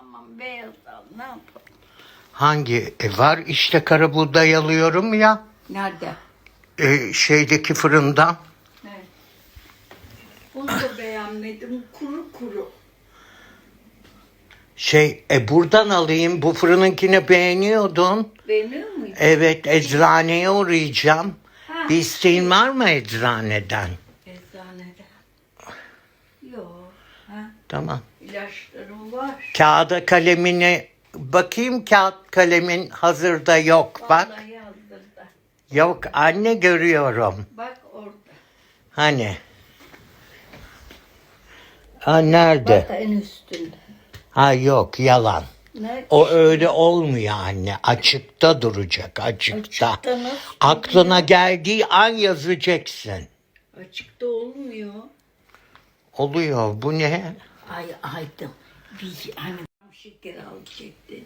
Aman beyaz al ne yapalım. Hangi e, var? İşte kara buğday alıyorum ya. Nerede? E, şeydeki fırından. Evet. Bunu da beğenmedim. Kuru kuru. Şey e, buradan alayım. Bu fırınınkini beğeniyordun. Beğeniyor muydun? Evet eczaneye uğrayacağım. Ha. Bir isteğin var mı eczaneden? Eczanede. Yok. Ha? Tamam. İlaçlarım var. Kağıda kalemini bakayım kağıt kalemin hazırda yok bak. Vallahi yazdırdı. Yok anne görüyorum. Bak orada. Hani? Ha nerede? Bak en üstünde. Ha yok yalan. Ne? O öyle olmuyor anne. Açıkta duracak açıkta. Açıkta nasıl Aklına geldiği an yazacaksın. Açıkta olmuyor. Oluyor bu ne? Ay aydım. Bir hani şeker alacak dedim.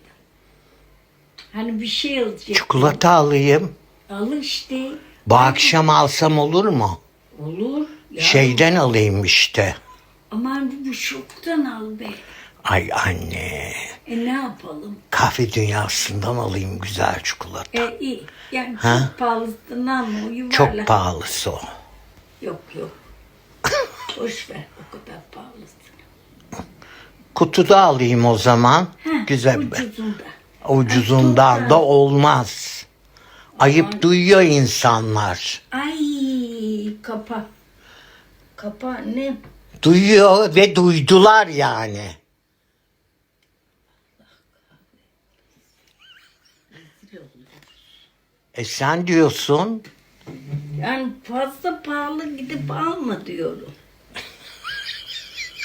Hani bir şey alacak. Çikolata alayım. Al işte. Bu akşam alsam olur mu? Olur. Ya. Şeyden alayım işte. Aman bu şoktan al be. Ay anne. E ne yapalım? Kahve dünyasından alayım güzel çikolata. E iyi. Yani Ha? çok pahalısından mı? Yuvarlak. Çok pahalısı o. Yok yok. Boş ver kadar pahalısın. Kutuda alayım o zaman. Heh, Güzel. Ucuzunda. Ucuzundan da olmaz. Ayıp duyuyor insanlar. Ay kapa. Kapa ne? Duyuyor ve duydular yani. E sen diyorsun. Yani fazla pahalı gidip alma diyorum.